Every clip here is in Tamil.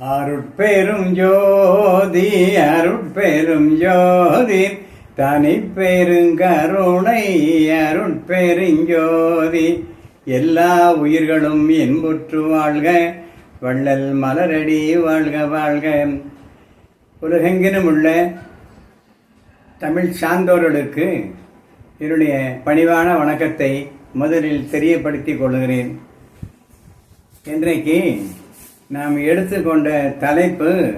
அருட்பெரும் ஜோதி அருட்பெரும் ஜோதி தனி பெருங்கருணை அருட்பெருஞ்சோதி எல்லா உயிர்களும் இன்புற்று வாழ்க வள்ளல் மலரடி வாழ்க வாழ்க. உலகெங்கிலும் உள்ள தமிழ் சார்ந்தோர்களுக்கு என்னுடைய பணிவான வணக்கத்தை முதலில் தெரியப்படுத்திக் கொள்கிறேன். இன்றைக்கு நாம் எடுத்துக்கொண்ட தலைப்பு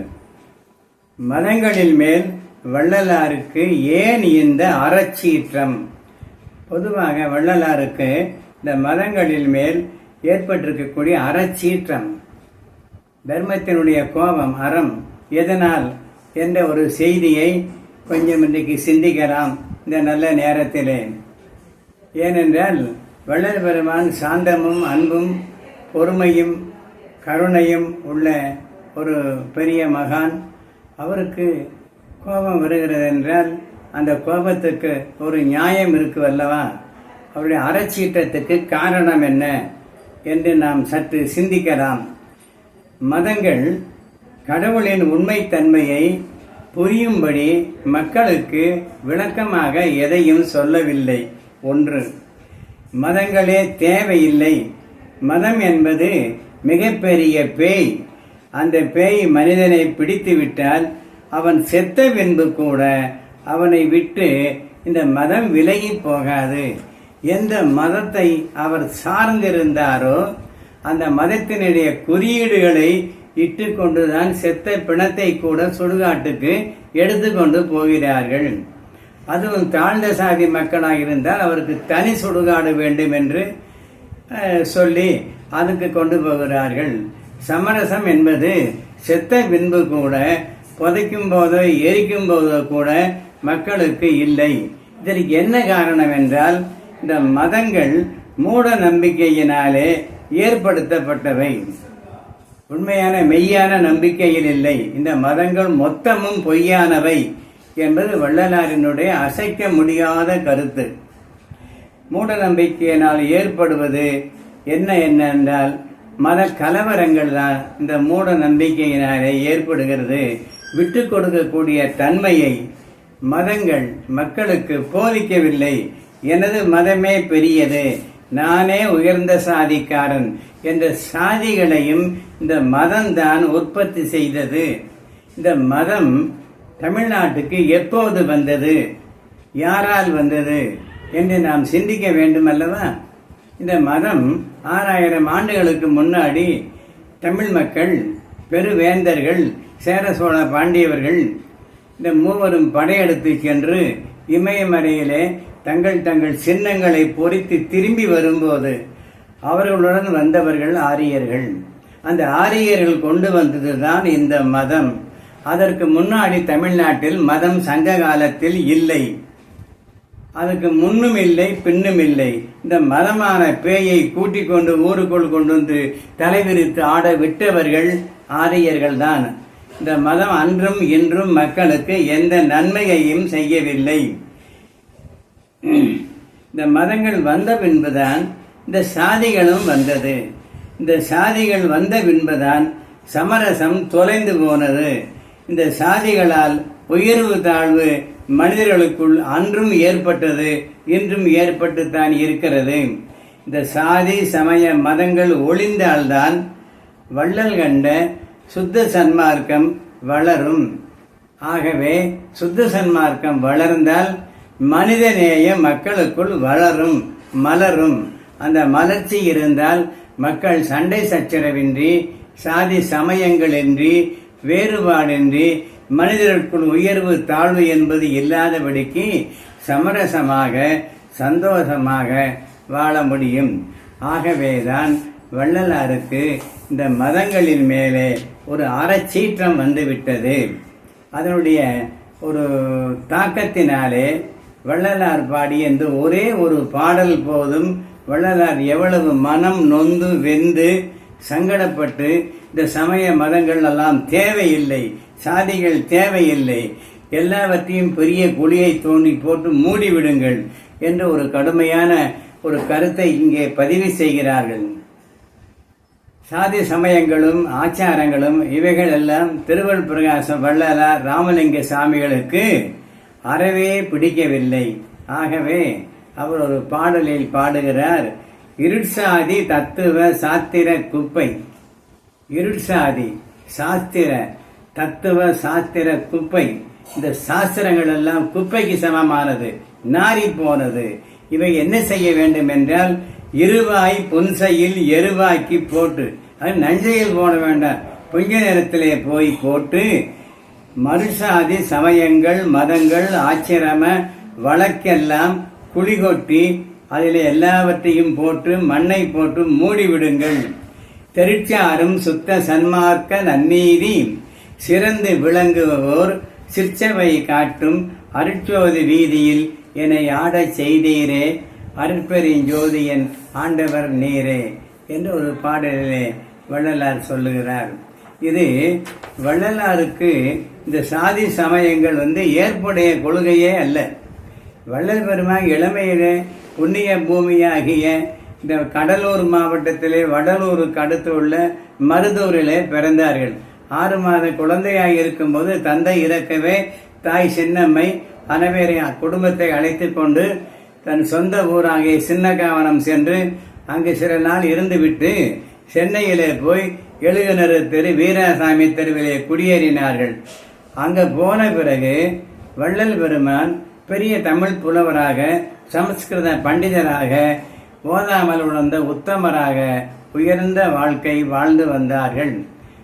மதங்களில் மேல் வள்ளலாருக்கு ஏன் இந்த அறச்சீற்றம்? பொதுவாக வள்ளலாருக்கு இந்த மதங்களில் மேல் ஏற்பட்டிருக்கக்கூடிய அறச்சீற்றம். தர்மத்தினுடைய கோபம் அறம் எதனால்? என்ற ஒரு செய்தியை கொஞ்சம் இன்றைக்கு சிந்திக்கலாம் இந்த நல்ல நேரத்திலே. ஏனென்றால் வள்ளல் பெருமான் சாந்தமும் அன்பும் பொறுமையும் கருணையும் உள்ள ஒரு பெரிய மகான். அவருக்கு கோபம் வருகிறது என்றால் அந்த கோபத்துக்கு ஒரு நியாயம் இருக்கு அல்லவா? அவருடைய அறச்சீற்றத்துக்கு காரணம் என்ன என்று நாம் சற்று சிந்திக்கலாம். மதங்கள் கடவுளின் உண்மைத்தன்மையை புரியும்படி மக்களுக்கு விளக்கமாக எதையும் சொல்லவில்லை. ஒன்று மதங்களே தேவையில்லை. மதம் என்பது மிகப்பெரிய பேய். அந்த பேய் மனிதனை பிடித்து விட்டால் அவன் செத்த பின்பு கூட அவனை விட்டு இந்த மதம் விலகி போகாது. எந்த மதத்தை அவர் சார்ந்திருந்தாரோ அந்த மதத்தினுடைய குறியீடுகளை இட்டு கொண்டுதான் செத்த பிணத்தை கூட சுடுகாட்டுக்கு எடுத்துக்கொண்டு போகிறார்கள். அதுவும் தாழ்ந்த சாதி மக்களாக இருந்தால் அவருக்கு தனி சுடுகாடு வேண்டும் என்று சொல்லி அதுக்கு கொண்டு போகிறார்கள். சமரசம் என்பது செத்த பின்பு கூட புதைக்கும் போதோ எரிக்கும் போதோ கூட மக்களுக்கு இல்லை. இதற்கு என்ன காரணம் என்றால் இந்த மதங்கள் மூட நம்பிக்கையினாலே ஏற்படுத்தப்பட்டவை. உண்மையான மெய்யான நம்பிக்கையில் இல்லை. இந்த மதங்கள் மொத்தமும் பொய்யானவை என்பது வள்ளலாரினுடைய அசைக்க முடியாத கருத்து. மூட நம்பிக்கையினால் ஏற்படுவது என்ன என்ன என்றால் மத கலவரங்கள் தான் இந்த மூட நம்பிக்கையினாலே ஏற்படுகிறது. விட்டு கொடுக்கக்கூடிய தன்மையை மதங்கள் மக்களுக்கு போதிக்கவில்லை. எனது மதமே பெரியது. நானே உயர்ந்த சாதிக்காரன் என்ற சாதிகளையும் இந்த மதம்தான் உற்பத்தி செய்தது. இந்த மதம் தமிழ்நாட்டுக்கு எப்போது வந்தது? யாரால் வந்தது? என்று நாம் சிந்திக்க வேண்டும் அல்லவா? இந்த மதம் ஆறாயிரம் ஆண்டுகளுக்கு முன்னாடி தமிழ் மக்கள் பெருவேந்தர்கள் சேர சோழ பாண்டியவர்கள் இந்த மூவரும் படையெடுத்து சென்று இமயமலையிலே தங்கள் தங்கள் சின்னங்களை பொறித்து திரும்பி வரும்போது அவர்களுடன் வந்தவர்கள் ஆரியர்கள். அந்த ஆரியர்கள் கொண்டு வந்தது தான் இந்த மதம். அதற்கு முன்னாடி தமிழ்நாட்டில் மதம் சங்க காலத்தில் இல்லை. அதுக்கு முன்னும் இல்லை பின்னும் இல்லை. இந்த மதமான பேயை கூட்டிக் கொண்டு ஊருக்குள் கொண்டு வந்து தலைவிரித்து ஆட விட்டவர்கள் ஆரியர்கள் தான். இந்த மதம் அன்றும் இன்றும் மக்களுக்கு எந்த நன்மையையும் செய்யவில்லை. இந்த மதங்கள் வந்த பின்புதான் இந்த சாதிகளும் வந்தது. இந்த சாதிகள் வந்த பின்புதான் சமரசம் தொலைந்து போனது. இந்த சாதிகளால் உயர்வு தாழ்வு மனிதர்களுக்குள் அன்றும் ஏற்பட்டது இன்றும் ஏற்பட்டுத்தான் இருக்கிறது. இந்த சாதி சமய மதங்கள் ஒளிந்தால்தான் வள்ளல் கண்ட சுத்த சன்மார்க்கம் வளரும். ஆகவே சுத்த சன்மார்க்கம் வளர்ந்தால் மனிதநேய மக்களுக்குள் வளரும் மலரும். அந்த மலர்ச்சி இருந்தால் மக்கள் சண்டை சச்சரவின்றி சாதி சமயங்களின்றி வேறுபாடின்றி மனிதர்களுக்குள் உயர்வு தாழ்வு என்பது இல்லாதபடிக்கு சமரசமாக சந்தோஷமாக வாழ முடியும். ஆகவேதான் வள்ளலாருக்கு இந்த மதங்களின் மேலே ஒரு அறச்சீற்றம் வந்துவிட்டது. அதனுடைய ஒரு தாக்கத்தினாலே வள்ளலார் பாடிய இந்த ஒரே ஒரு பாடல் போதும் வள்ளலார் எவ்வளவு மனம் நொந்து வெந்து சங்கடப்பட்டு இந்த சமய மதங்கள் எல்லாம் தேவையில்லை. சாதிகள் தேவையில்லை. எல்லாவற்றையும் பெரிய குழியை தோண்டி போட்டு மூடிவிடுங்கள் என்ற ஒரு கடுமையான ஒரு கருத்தை இங்கே பதிவு செய்கிறார்கள். சாதி சமயங்களும் ஆச்சாரங்களும் இவைகள் எல்லாம் திருவள் பிரகாச வள்ளலார் ராமலிங்க சாமிகளுக்கு அறவே பிடிக்கவில்லை. ஆகவே அவர் ஒரு பாடலில் பாடுகிறார் இருட்சாதி தத்துவ சாத்திர குப்பை. இருட்சாதி சாஸ்திர தத்துவ சாஸ்திர குப்பை. இந்த சாஸ்திரங்கள் எல்லாம் குப்பைக்கு சமமானது நாரி போனது. இவை என்ன செய்ய வேண்டும் என்றால் இருவாய் புன்சையில் எருவாக்கி போட்டு அது நஞ்சையில் போட வேண்டாம் கொஞ்ச நேரத்திலே போய் போட்டு மறுசாதி சமயங்கள் மதங்கள் ஆச்சிரம வழக்கெல்லாம் குழிகொட்டி அதில் எல்லாவற்றையும் போட்டு மண்ணை போட்டு மூடிவிடுங்கள். திருச்சாரும் சுத்த சன்மார்க்க நன்னீதி சிறந்து விளங்குவோர் சிற்சவை காட்டும் அருட்சோதி வீதியில் என்னை ஆடச் செய்தீரே. அருட்பெருஞ்சோதியன் ஆண்டவர் நீரே என்று ஒரு பாடலிலே வள்ளலார் சொல்லுகிறார். இது வள்ளலாருக்கு இந்த சாதி சமயங்கள் வந்து ஏற்புடைய கொள்கையே அல்ல. வள்ளல் பெருமா இளமையிலே புண்ணிய பூமியாகிய இந்த கடலூர் மாவட்டத்திலே வடலூருக்கு அடுத்து உள்ள மருதூரிலே பிறந்தார்கள். ஆறு மாத குழந்தையாக இருக்கும்போது தந்தை இறக்கவே தாய் சின்னம்மை அனைவரை குடும்பத்தை அழைத்து கொண்டு தன் சொந்த ஊராகிய சின்னகாவனம் சென்று அங்கு சில நாள் இருந்துவிட்டு சென்னையிலே போய் எழுகுனர் தெரு வீராசாமி தெருவிலே குடியேறினார்கள். அங்கு போன பிறகு வள்ளல் பெருமான் பெரிய தமிழ் புலவராக சமஸ்கிருத பண்டிதராக ஓதாமல் உணர்ந்த உத்தமராக உயர்ந்த வாழ்க்கை வாழ்ந்து வந்தார்கள்.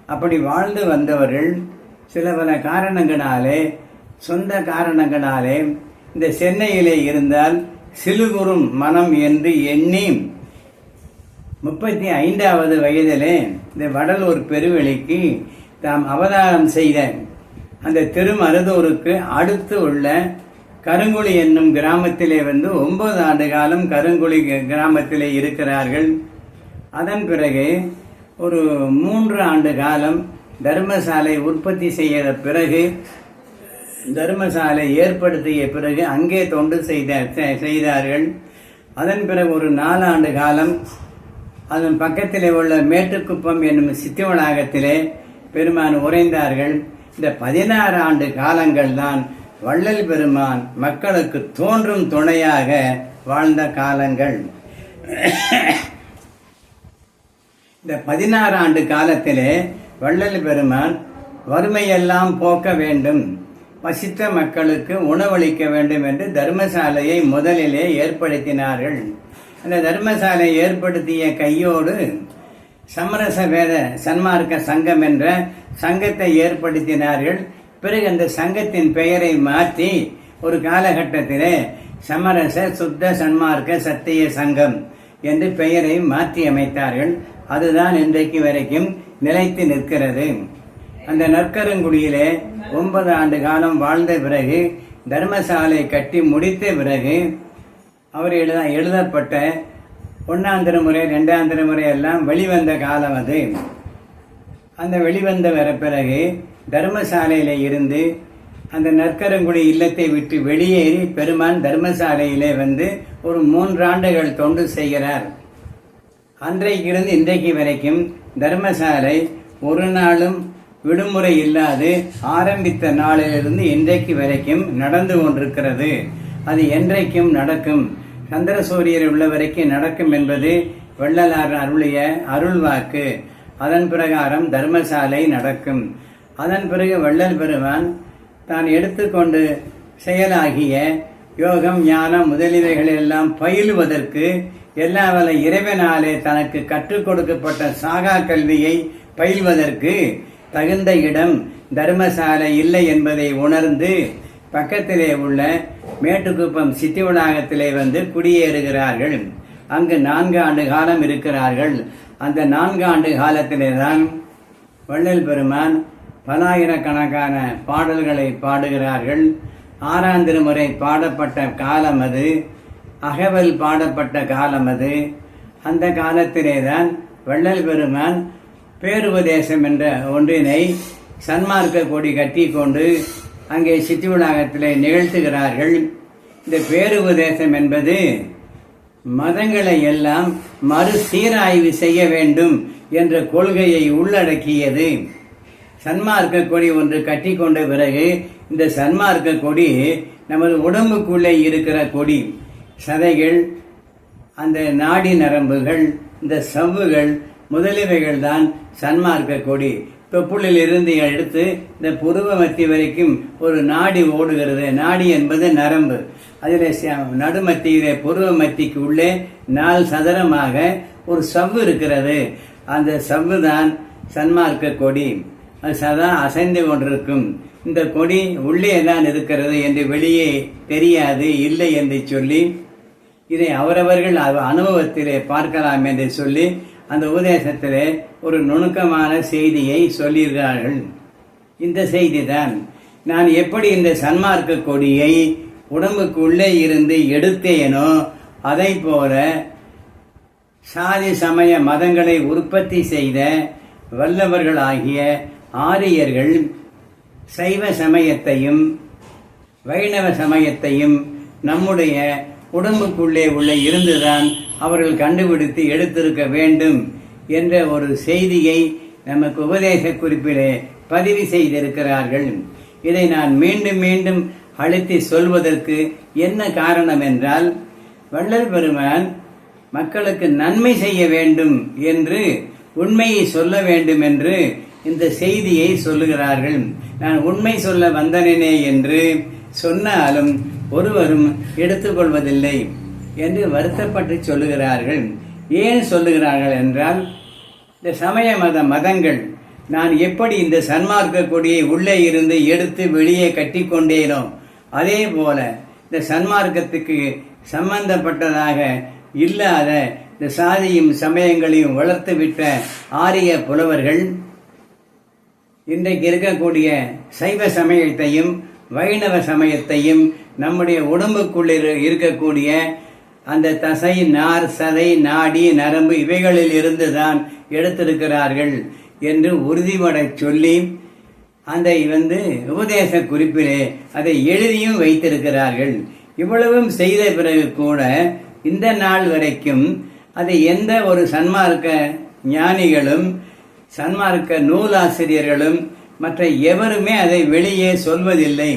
அப்படி வாழ்ந்து வந்தவர்கள் சில பல காரணங்களாலே சொந்த காரணங்களாலே இந்த சென்னையிலே இருந்தால் சிலுகுறும் மனம் என்று எண்ணி முப்பத்தி ஐந்தாவது வயதிலே இந்த வடலூர் பெருவெளிக்கு தாம் அவதாரம் செய்த அந்த திருமருதூருக்கு அடுத்து உள்ள கருங்குழி என்னும் கிராமத்திலே வந்து ஒன்பது ஆண்டு காலம் கருங்குழி கிராமத்திலே இருக்கிறார்கள். அதன் பிறகு ஒரு மூன்று ஆண்டு காலம் தர்மசாலை உற்பத்தி செய்த பிறகு தர்மசாலை ஏற்படுத்திய பிறகு அங்கே தொண்டு செய்த செய்தார்கள். அதன் பிறகு ஒரு நாலாண்டு காலம் அதன் பக்கத்திலே உள்ள மேட்டுக்குப்பம் என்னும் சித்தி வளாகத்திலே பெருமான் உறைந்தார்கள். இந்த பதினாறு ஆண்டு காலங்கள் தான் வள்ளல் பெருமான் மக்களுக்கு தோன்றும் துணையாக வாழ்ந்த காலங்கள். இந்த பதினாறு ஆண்டு காலத்திலே வள்ளல் பெருமான் வறுமையெல்லாம் போக்க வேண்டும். பசித்த மக்களுக்கு உணவளிக்க வேண்டும் என்று தர்மசாலையை முதலிலே ஏற்படுத்தினார்கள். அந்த தர்மசாலை ஏற்படுத்திய கையோடு சமரச வேத சன்மார்க்க சங்கம் என்ற சங்கத்தை ஏற்படுத்தினார்கள். பிறகு அந்த சங்கத்தின் பெயரை மாற்றி ஒரு காலகட்டத்திலே சமரச சுத்த சன்மார்க்க சத்திய சங்கம் என்று பெயரை மாற்றி அமைத்தார்கள். அதுதான் இன்றைக்கு வரைக்கும் நிலைத்து நிற்கிறது. அந்த நற்கருங்குடியிலே ஒன்பது ஆண்டு காலம் வாழ்ந்த பிறகு தர்மசாலை கட்டி முடித்த பிறகு அவர் எழுத எழுதப்பட்ட ஒன்றாம் திருமுறை ரெண்டாம் திருமுறை எல்லாம் வெளிவந்த காலம் அது. அந்த வெளிவந்த வர பிறகு தர்மசாலையில இருந்து அந்த நற்கரங்குடி இல்லத்தை விட்டு வெளியேறி பெருமான் தர்மசாலையிலே வந்து ஒரு மூன்றாண்டுகள் தொண்டு செய்கிறார். அன்றைக்கிருந்து இன்றைக்கு வரைக்கும் தர்மசாலை ஒரு நாளும் விடுமுறை இல்லாது ஆரம்பித்த நாளிலிருந்து இன்றைக்கு வரைக்கும் நடந்து கொண்டிருக்கிறது. அது என்றைக்கும் நடக்கும். சந்திரசூரியர் உள்ள வரைக்கும் நடக்கும் என்பது வெள்ளலார் அருளிய அருள்வாக்கு. அதன் பிரகாரம் தர்மசாலை நடக்கும். அதன் பிறகு வள்ளல் பெருமான் தான் எடுத்துக்கொண்டு செயலாகிய யோகம் ஞானம் முதலியவைகள் எல்லாம் பயிலுவதற்கு எல்லா வல இறைவனாலே தனக்கு கற்றுக் கொடுக்கப்பட்ட சாகா கல்வியை பயில்வதற்கு தகுந்த இடம் தர்மசாலை இல்லை என்பதை உணர்ந்து பக்கத்திலே உள்ள மேட்டுக்குப்பம் சித்தி வளாகத்திலே வந்து குடியேறுகிறார்கள். அங்கு நான்கு ஆண்டு காலம் இருக்கிறார்கள். அந்த நான்கு ஆண்டு காலத்திலே தான் வள்ளல் பெருமான் பலாயிரக்கணக்கான பாடல்களை பாடுகிறார்கள். ஆறாம் திருமுறை பாடப்பட்ட காலம் அது. அகவல் பாடப்பட்ட காலம் அது. அந்த காலத்திலே தான் வள்ளல் பெருமான் பேருபதேசம் என்ற ஒன்றினை சன்மார்க்க கொடி கட்டி கொண்டு அங்கே சித்தி வளாகத்திலே நிகழ்த்துகிறார்கள். இந்த பேருபதேசம் என்பது மதங்களை எல்லாம் மறுசீராய்வு செய்ய வேண்டும் என்ற கொள்கையை உள்ளடக்கியது. சன்மார்க்க கொடி ஒன்று கட்டி கொண்ட பிறகு இந்த சன்மார்க்க கொடி நமது உடம்புக்குள்ளே இருக்கிற கொடி. சதைகள் அந்த நாடி நரம்புகள் இந்த சவ்வுகள் முதலியவைகள் தான் சன்மார்க்க கொடி. தொப்புளில் இருந்து எடுத்து இந்த புருவ மத்தி வரைக்கும் ஒரு நாடி ஓடுகிறது. நாடி என்பது நரம்பு. அதில் நடுமத்தியிலே புருவ மத்திக்கு உள்ளே நாள் சதுரமாக ஒரு சவ்வு இருக்கிறது. அந்த சவ்வு தான் சன்மார்க்க கொடி. சதா அசைந்து கொண்டிருக்கும். இந்த கொடி உள்ளே தான் இருக்கிறது என்று வெளியே தெரியாது இல்லை என்று சொல்லி இதை அவரவர்கள் அனுபவத்திலே பார்க்கலாம் என்று சொல்லி அந்த உபதேசத்திலே ஒரு நுணுக்கமான செய்தியை சொல்லியிருக்கிறார்கள். இந்த செய்தி தான் நான் எப்படி இந்த சன்மார்க்க கொடியை உடம்புக்கு உள்ளே இருந்து எடுத்தேனோ அதை போல சாதி சமய மதங்களை உற்பத்தி செய்த வல்லவர்களாகிய ஆரியர்கள் சைவ சமயத்தையும் வைணவ சமயத்தையும் நம்முடைய உடம்புக்குள்ளே உள்ள இருந்துதான் அவர்கள் கண்டுபிடித்து எடுத்திருக்க வேண்டும் என்ற ஒரு செய்தியை நமக்கு உபதேச குறிப்பிலே பதிவு செய்திருக்கிறார்கள். இதை நான் மீண்டும் மீண்டும் அழுத்தி சொல்வதற்கு என்ன காரணம் என்றால் வள்ளல் பெருமான் மக்களுக்கு நன்மை செய்ய வேண்டும் என்று உண்மையை சொல்ல வேண்டும் என்று இந்த செய்தியை சொல்லுகிறார்கள். நான் உண்மை சொல்ல வந்தனனே என்று சொன்னாலும் ஒருவரும் எடுத்துக்கொள்வதில்லை என்று வருத்தப்பட்டு சொல்லுகிறார்கள். ஏன் சொல்லுகிறார்கள் என்றால் இந்த சமய மத மதங்கள் நான் எப்படி இந்த சன்மார்க்க கொடியை உள்ளே இருந்து எடுத்து வெளியே கட்டிக்கொண்டேனோ அதே போல இந்த சன்மார்க்கத்துக்கு சம்பந்தப்பட்டதாக இல்லாத இந்த சாதியும் சமயங்களையும் வளர்த்துவிட்ட ஆரிய புலவர்கள் இன்றைக்கு இருக்கக்கூடிய சைவ சமயத்தையும் வைணவ சமயத்தையும் நம்முடைய உடம்புக்குள்ளே இரு- இருக்கக்கூடிய அந்த தசை நார் சதை நாடி நரம்பு இவைகளில் இருந்து தான் எடுத்திருக்கிறார்கள் என்று உறுதிபட சொல்லி அதை வந்து உபதேச குறிப்பிலே அதை எழுதியும் வைத்திருக்கிறார்கள். இவ்வளவும் செய்த பிறகு கூட இந்த நாள் வரைக்கும் அதை எந்த ஒரு சன்மார்க்க ஞானிகளும் சன்மார்க்க நூலாசிரியர்களும் மற்ற எவருமே அதை வெளியே சொல்வதில்லை.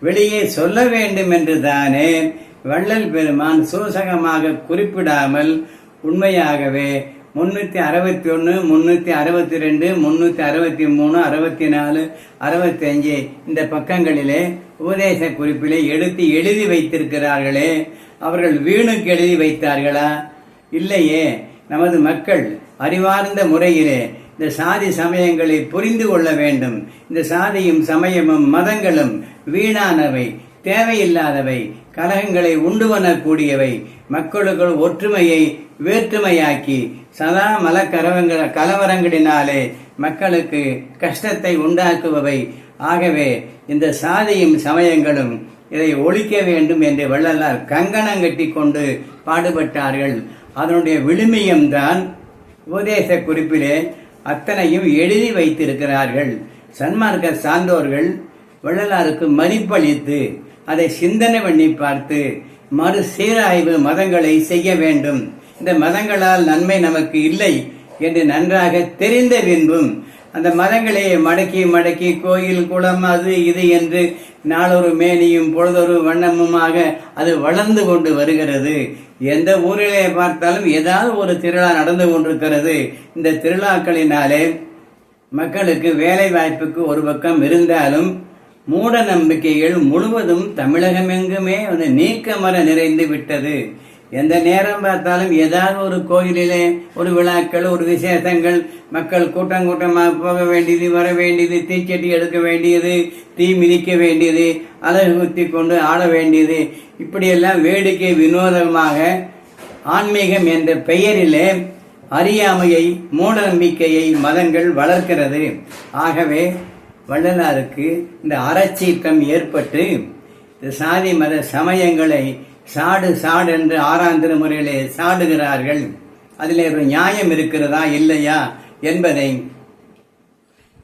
வெளியே சொல்ல வேண்டும் என்று தானே வள்ளல் பெருமான் சூசகமாக குறிப்பிடாமல் உண்மையாகவே முன்னூத்தி அறுபத்தி ஒன்று முன்னூத்தி அறுபத்தி ரெண்டு முன்னூத்தி அறுபத்தி மூணு அறுபத்தி நாலு அறுபத்தி அஞ்சு இந்த பக்கங்களிலே உபதேச குறிப்பிலே எடுத்து எழுதி வைத்திருக்கிறார்களே. அவர்கள் வீணுக்கு எழுதி வைத்தார்களா? இல்லையே. நமது மக்கள் அறிவார்ந்த முறையிலே இந்த சாதி சமயங்களை புரிந்து கொள்ள வேண்டும். இந்த சாதியும் சமயமும் மதங்களும் வீணானவை தேவையில்லாதவை கலகங்களை உண்டு பண்ணக்கூடியவை மக்களுக்குள் ஒற்றுமையை வேற்றுமையாக்கி சதா மல கரவங்க கலவரங்களினாலே மக்களுக்கு கஷ்டத்தை உண்டாக்குபவை. ஆகவே இந்த சாதியும் சமயங்களும் இதை ஒழிக்க வேண்டும் என்று வள்ளலார் கங்கணம் கட்டி கொண்டு பாடுபட்டார்கள். அதனுடைய விழுமியம்தான் உபதேச குறிப்பிலே அத்தனையும் எழுதி வைத்திருக்கிறார்கள். சன்மார்க்க சான்றோர்கள் வள்ளலாருக்கு மதிப்பளித்து அதை சிந்தனை பண்ணி பார்த்து மறு சீராய்வு மதங்களை செய்ய வேண்டும். இந்த மதங்களால் நன்மை நமக்கு இல்லை என்று நன்றாக தெரிந்த பின்பும் அந்த மதங்களை மடக்கி மடக்கி கோயில் குளம் அது இது என்று நாளொரு மேனியும் பொழுதொரு வண்ணமுமாக அது வளர்ந்து கொண்டு வருகிறது. எந்த ஊரிலே பார்த்தாலும் ஏதாவது ஒரு திருவிழா நடந்து கொண்டிருக்கிறது. இந்த திருவிழாக்களினாலே மக்களுக்கு வேலை வாய்ப்புக்கு ஒரு பக்கம் இருந்தாலும் மூட நம்பிக்கைகள் முழுவதும் தமிழகமெங்குமே வந்து நீக்கமர நிறைந்து விட்டது. எந்த நேரம் பார்த்தாலும் ஏதாவது ஒரு கோயிலிலே ஒரு விழாக்கள் ஒரு விசேஷங்கள் மக்கள் கூட்டம் கூட்டமாக போக வேண்டியது வர வேண்டியது தீச்சட்டி எடுக்க வேண்டியது தீ மிதிக்க வேண்டியது அழகு குத்தி கொண்டு ஆட வேண்டியது. இப்படியெல்லாம் வேடிக்கை வினோதமாக ஆன்மீகம் என்ற பெயரிலே அறியாமையை மூட நம்பிக்கையை மதங்கள் வளர்க்கிறது. ஆகவே வள்ளலாருக்கு இந்த அறச்சீக்கம் ஏற்பட்டு இந்த சாதி மத சமயங்களை சாடு சாடு என்று ஆறாம் திருமுறையிலே சாடுகிறார்கள். அதில் ஒரு நியாயம் இருக்கிறதா இல்லையா என்பதை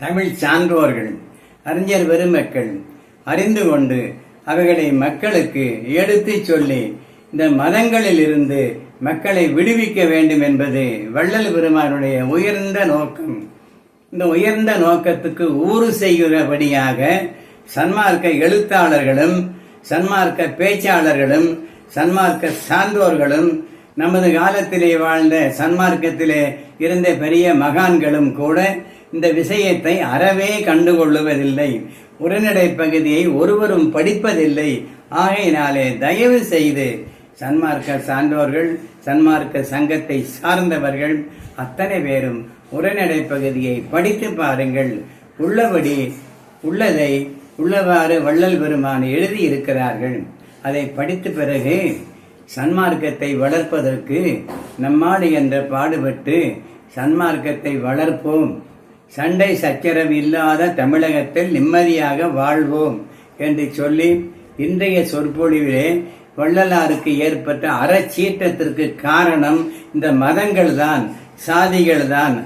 தமிழ் சான்றோர்கள் அறிஞர் பெருமக்கள் அறிந்து கொண்டு அவைகளை மக்களுக்கு எடுத்துச் சொல்லி இந்த மதங்களில் இருந்து மக்களை விடுவிக்க வேண்டும் என்பது வள்ளல் பெருமானுடைய உயர்ந்த நோக்கம். இந்த உயர்ந்த நோக்கத்துக்கு ஊறு செய்கிறபடியாக சன்மார்க்க எழுத்தாளர்களும் சன்மார்க்க பேச்சாளர்களும் சன்மார்க்க சான்றோர்களும் நமது காலத்திலே வாழ்ந்த சன்மார்க்கத்திலே இருந்த பெரிய மகான்களும் கூட இந்த விஷயத்தை அறவே கண்டுகொள்ளுவதில்லை. உரைநடை பகுதியை ஒருவரும் படிப்பதில்லை. ஆகையினாலே தயவு செய்து சன்மார்க்க சான்றோர்கள் சன்மார்க்க சங்கத்தை சார்ந்தவர்கள் அத்தனை பேரும் உரைநடை பகுதியை படித்து பாருங்கள். உள்ளபடி உள்ளதை உள்ளவாறு வள்ளல் பெருமான் எழுதியிருக்கிறார்கள். அதை படித்த பிறகு சன்மார்க்கத்தை வளர்ப்பதற்கு நம்மாடு என்ற பாடுபட்டு சன்மார்க்கத்தை வளர்ப்போம். சண்டை சச்சரவு இல்லாத தமிழகத்தில் நிம்மதியாக வாழ்வோம் என்று சொல்லி இன்றைய சொற்பொழிவிலே வள்ளலாருக்கு ஏற்பட்ட அறச்சீற்றத்திற்கு காரணம் இந்த மதங்கள் தான் சாதிகள் தான்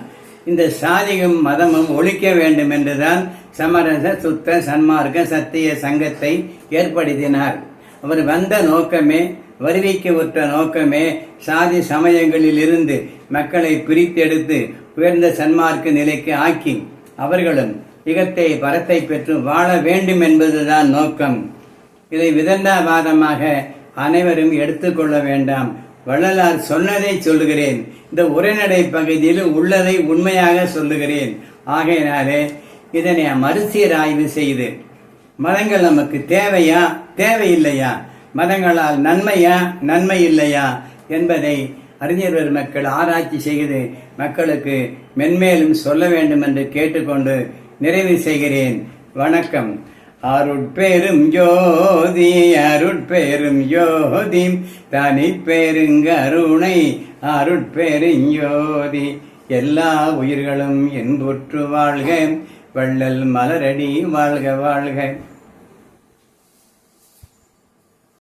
இந்த சாதியும் மதமும் ஒழிக்க வேண்டும் என்றுதான் சமரச சுத்த சன்மார்க்க சத்திய சங்கத்தை ஏற்படுத்தினார். அவர் வந்த நோக்கமே வருவிக்க உற்ற நோக்கமே சாதி சமயங்களில் இருந்து மக்களை பிரித்தெடுத்து உயர்ந்த சன்மார்க்க நிலைக்கு ஆக்கி அவர்களும் இகத்தை பரத்தை பெற்று வாழ வேண்டும் என்பதுதான் நோக்கம். இதை விதண்டாவாதமாக அனைவரும் எடுத்துக்கொள்ள வேண்டாம். வள்ளலார் சொன்னதை சொல்லுகிறேன். இந்த உரைநடை பகுதியில் உள்ளதை உண்மையாக சொல்லுகிறேன். ஆகையினாலே இதனை மறுசீராய்வு செய்து மதங்கள் நமக்கு தேவையா? தேவையில்லையா? மதங்களால் நன்மையா? நன்மை இல்லையா என்பதை அறிஞர் பெருமக்கள் ஆராய்ச்சி செய்து மக்களுக்கு மென்மேலும் சொல்ல வேண்டும் என்று கேட்டுக்கொண்டு நிறைவு செய்கிறேன். வணக்கம். அருட்பெரும் ஜோதி அருட்பெரும் ஜோதி தனி பெருங்கருணை அருட்பெருஞ்சோதி எல்லா உயிர்களும் என்புற்று வாழ்க. வள்ளல் மலரடி வாழ்க வாழ்க.